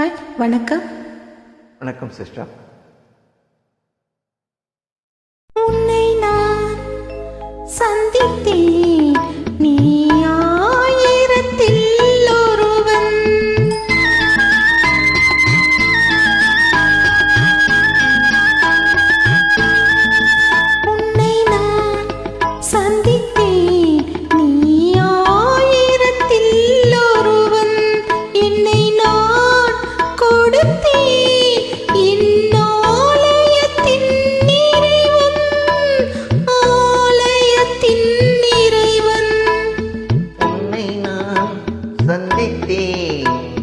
Hi வணக்கம். வணக்கம் sister. Baby.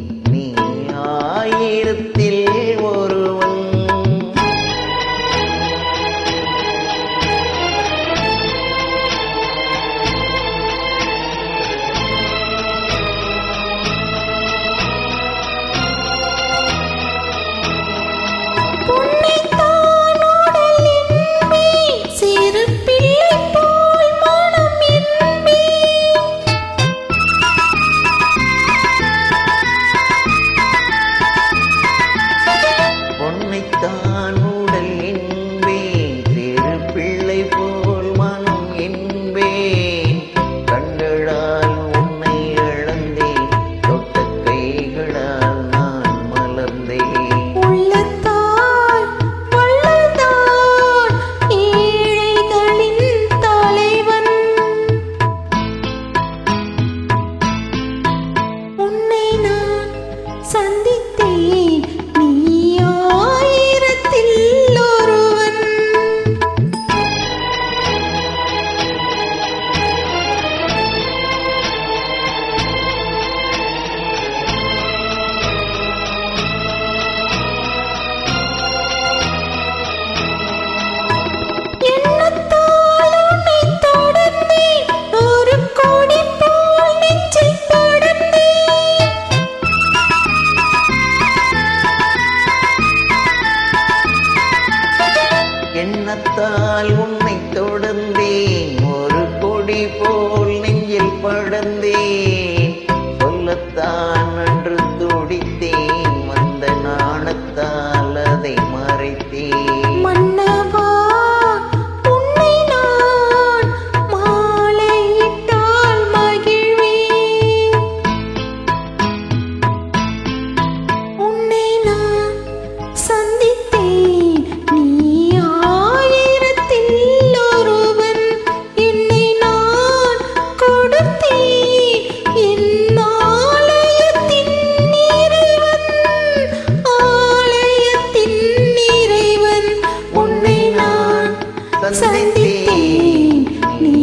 சந்தித்தேன். நீ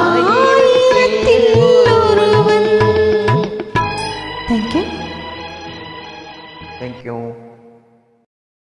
ஆயிரத்தில் ஒருவன். Thank you thank you